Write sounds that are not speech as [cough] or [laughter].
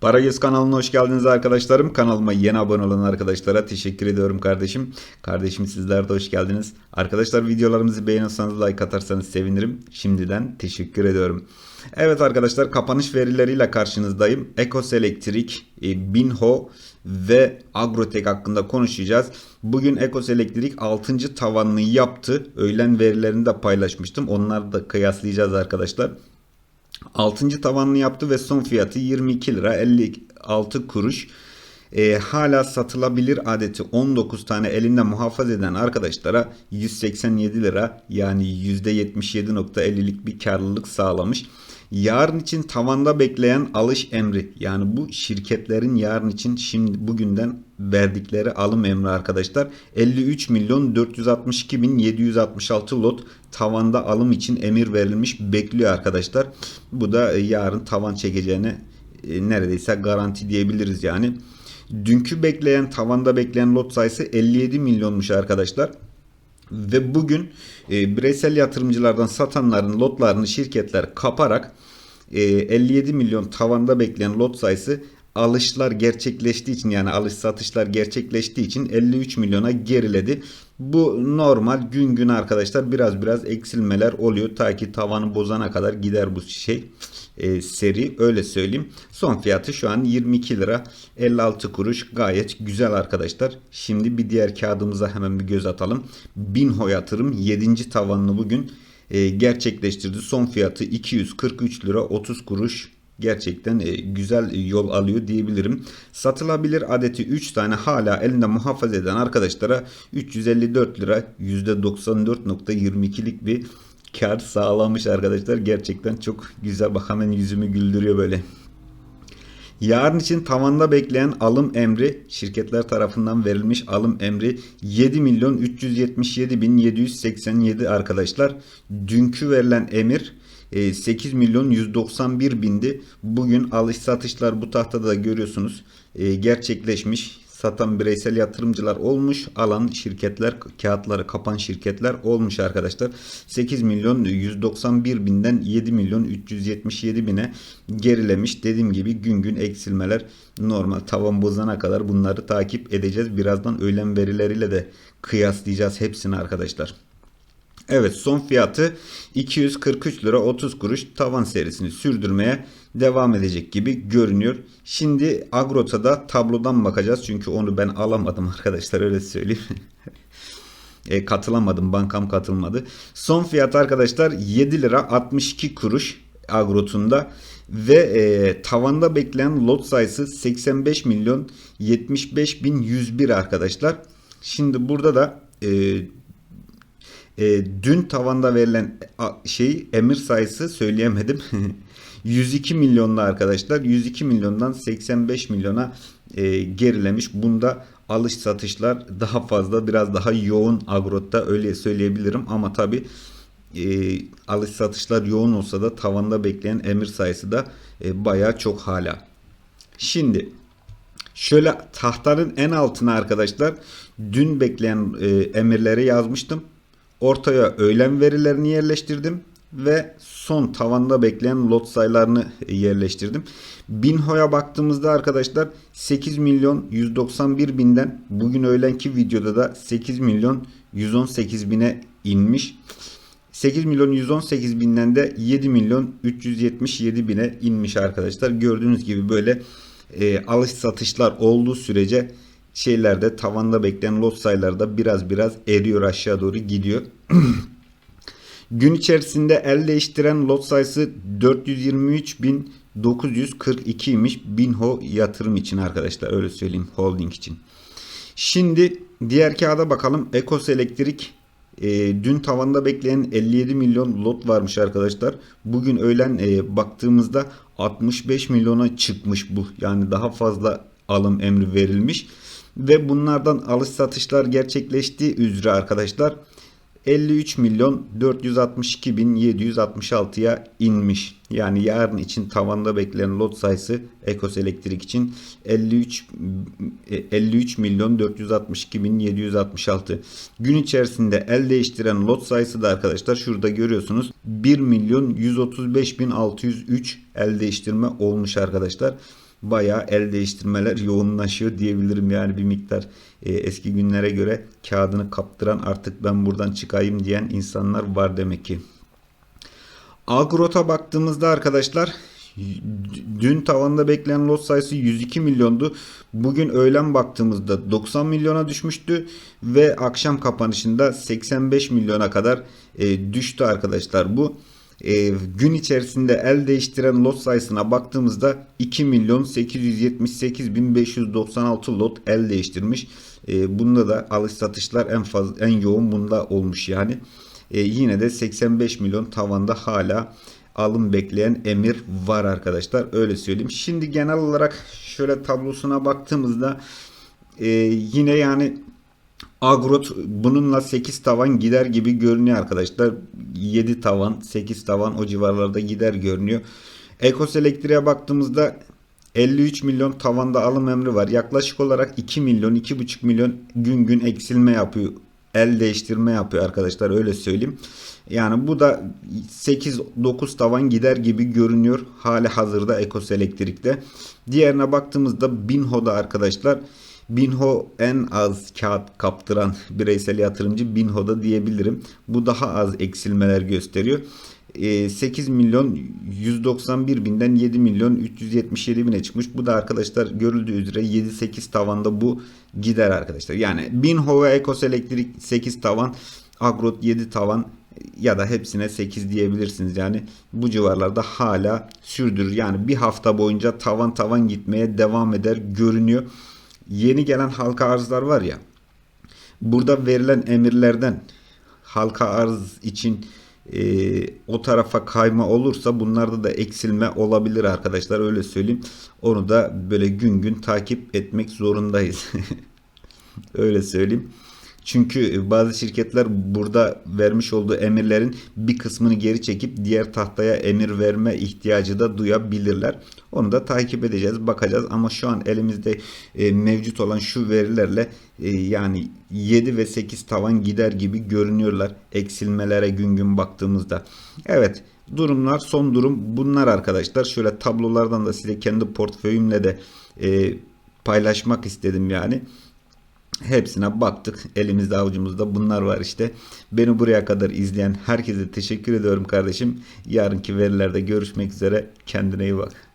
Paragöz kanalına hoş geldiniz arkadaşlarım. Kanalıma yeni abone olan arkadaşlara teşekkür ediyorum kardeşim. Kardeşim sizler de hoş geldiniz. Arkadaşlar videolarımızı beğeniyorsanız like atarsanız sevinirim. Şimdiden teşekkür ediyorum. Evet arkadaşlar kapanış verileriyle karşınızdayım. Ekos Elektrik, e, Binho ve Agrotek hakkında konuşacağız. Bugün Ekos Elektrik 6. tavanını yaptı. Öğlen verilerini de paylaşmıştım. Onları da kıyaslayacağız arkadaşlar. 6. tavanını yaptı ve son fiyatı 22 lira 56 kuruş. Ee, hala satılabilir adeti 19 tane elinde muhafaza eden arkadaşlara 187 lira yani %77.50'lik bir karlılık sağlamış. Yarın için tavanda bekleyen alış emri yani bu şirketlerin yarın için şimdi bugünden verdikleri alım emri arkadaşlar 53 milyon 462 bin 766 lot tavanda alım için emir verilmiş bekliyor arkadaşlar. Bu da e, yarın tavan çekeceğine e, neredeyse garanti diyebiliriz yani. Dünkü bekleyen tavanda bekleyen lot sayısı 57 milyonmuş arkadaşlar. Ve bugün e, bireysel yatırımcılardan satanların lotlarını şirketler kaparak 57 milyon tavanda bekleyen lot sayısı alışlar gerçekleştiği için yani alış satışlar gerçekleştiği için 53 milyona geriledi. Bu normal gün gün arkadaşlar biraz biraz eksilmeler oluyor. Ta ki tavanı bozana kadar gider bu şey e, seri öyle söyleyeyim. Son fiyatı şu an 22 lira 56 kuruş gayet güzel arkadaşlar. Şimdi bir diğer kağıdımıza hemen bir göz atalım. Binho yatırım 7. tavanını bugün e, gerçekleştirdi. Son fiyatı 243 lira 30 kuruş gerçekten e, güzel yol alıyor diyebilirim. Satılabilir adeti 3 tane hala elinde muhafaza eden arkadaşlara 354 lira %94.22'lik bir kar sağlamış arkadaşlar. Gerçekten çok güzel. Bak hemen yüzümü güldürüyor böyle. Yarın için tavanda bekleyen alım emri şirketler tarafından verilmiş alım emri 7 milyon 377 bin 787 arkadaşlar. Dünkü verilen emir 8 milyon 191 bindi. Bugün alış satışlar bu tahtada da görüyorsunuz e, gerçekleşmiş. Satan bireysel yatırımcılar olmuş. Alan şirketler kağıtları kapan şirketler olmuş arkadaşlar. 8 milyon 191 binden 7 milyon 377 bine gerilemiş. Dediğim gibi gün gün eksilmeler normal tavan bozana kadar bunları takip edeceğiz. Birazdan öğlen verileriyle de kıyaslayacağız hepsini arkadaşlar. Evet son fiyatı 243 lira 30 kuruş tavan serisini sürdürmeye devam edecek gibi görünüyor. Şimdi Agrota'da tablodan bakacağız. Çünkü onu ben alamadım [laughs] arkadaşlar öyle söyleyeyim. e, katılamadım bankam katılmadı. Son fiyat arkadaşlar 7 lira 62 kuruş Agrot'unda ve e, tavanda bekleyen lot sayısı 85 milyon 75 bin 101 arkadaşlar. Şimdi burada da e, e, dün tavanda verilen şey emir sayısı söyleyemedim. [laughs] 102 milyonlu arkadaşlar. 102 milyondan 85 milyona e, gerilemiş. Bunda alış satışlar daha fazla biraz daha yoğun agrotta öyle söyleyebilirim. Ama tabi e, alış satışlar yoğun olsa da tavanda bekleyen emir sayısı da e, baya çok hala. Şimdi şöyle tahtanın en altına arkadaşlar dün bekleyen e, emirleri yazmıştım. Ortaya öğlen verilerini yerleştirdim ve son tavanda bekleyen lot sayılarını yerleştirdim. Binho'ya baktığımızda arkadaşlar 8 milyon 191 binden bugün öğlenki videoda da 8 milyon 118 bine inmiş. 8 milyon 118 binden de 7 milyon 377 bine inmiş arkadaşlar. Gördüğünüz gibi böyle e, alış satışlar olduğu sürece şeylerde tavanda bekleyen lot sayıları biraz biraz eriyor aşağı doğru gidiyor. [clears throat] Gün içerisinde el değiştiren lot sayısı 423.942'ymiş. Binho yatırım için arkadaşlar öyle söyleyeyim holding için. Şimdi diğer kağıda bakalım. Ekos Elektrik e, dün tavanda bekleyen 57 milyon lot varmış arkadaşlar. Bugün öğlen e, baktığımızda 65 milyona çıkmış bu. Yani daha fazla alım emri verilmiş. Ve bunlardan alış satışlar gerçekleştiği üzere arkadaşlar 53 milyon 462 bin 766'ya inmiş. Yani yarın için tavanda beklenen lot sayısı Ekos Elektrik için 53 53 milyon 462 bin 766. Gün içerisinde el değiştiren lot sayısı da arkadaşlar şurada görüyorsunuz 1 milyon 135 bin 603 el değiştirme olmuş arkadaşlar. Bayağı el değiştirmeler yoğunlaşıyor diyebilirim yani bir miktar e, eski günlere göre kağıdını kaptıran artık ben buradan çıkayım diyen insanlar var demek ki. Agrot'a baktığımızda arkadaşlar dün tavanda beklenen lot sayısı 102 milyondu. Bugün öğlen baktığımızda 90 milyona düşmüştü ve akşam kapanışında 85 milyona kadar e, düştü arkadaşlar bu. E, gün içerisinde el değiştiren lot sayısına baktığımızda 2 milyon 878 bin 596 lot el değiştirmiş. E, bunda da alış satışlar en fazla en yoğun bunda olmuş yani. E, yine de 85 milyon tavanda hala alım bekleyen emir var arkadaşlar. Öyle söyleyeyim. Şimdi genel olarak şöyle tablosuna baktığımızda e, yine yani Agrot bununla 8 tavan gider gibi görünüyor arkadaşlar. 7 tavan, 8 tavan o civarlarda gider görünüyor. Ekos Elektriğe baktığımızda 53 milyon tavanda alım emri var. Yaklaşık olarak 2 milyon, 2,5 milyon gün gün eksilme yapıyor. El değiştirme yapıyor arkadaşlar öyle söyleyeyim. Yani bu da 8-9 tavan gider gibi görünüyor hali hazırda Ekos Elektrik'te. Diğerine baktığımızda Binho'da arkadaşlar Binho en az kağıt kaptıran [laughs] bireysel yatırımcı Binho'da diyebilirim. Bu daha az eksilmeler gösteriyor. 8 milyon 191 binden 7 milyon 377 bine çıkmış. Bu da arkadaşlar görüldüğü üzere 7-8 tavanda bu gider arkadaşlar. Yani Binho ve Ekos Elektrik 8 tavan, Agrot 7 tavan ya da hepsine 8 diyebilirsiniz. Yani bu civarlarda hala sürdürür. Yani bir hafta boyunca tavan tavan gitmeye devam eder görünüyor. Yeni gelen halka arzlar var ya. Burada verilen emirlerden halka arz için e, o tarafa kayma olursa bunlarda da eksilme olabilir arkadaşlar öyle söyleyeyim. Onu da böyle gün gün takip etmek zorundayız. [laughs] öyle söyleyeyim. Çünkü bazı şirketler burada vermiş olduğu emirlerin bir kısmını geri çekip diğer tahtaya emir verme ihtiyacı da duyabilirler. Onu da takip edeceğiz, bakacağız ama şu an elimizde e, mevcut olan şu verilerle e, yani 7 ve 8 tavan gider gibi görünüyorlar eksilmelere gün gün baktığımızda. Evet, durumlar son durum bunlar arkadaşlar. Şöyle tablolardan da size kendi portföyümle de e, paylaşmak istedim yani. Hepsine baktık. Elimizde avucumuzda bunlar var işte. Beni buraya kadar izleyen herkese teşekkür ediyorum kardeşim. Yarınki verilerde görüşmek üzere. Kendine iyi bak.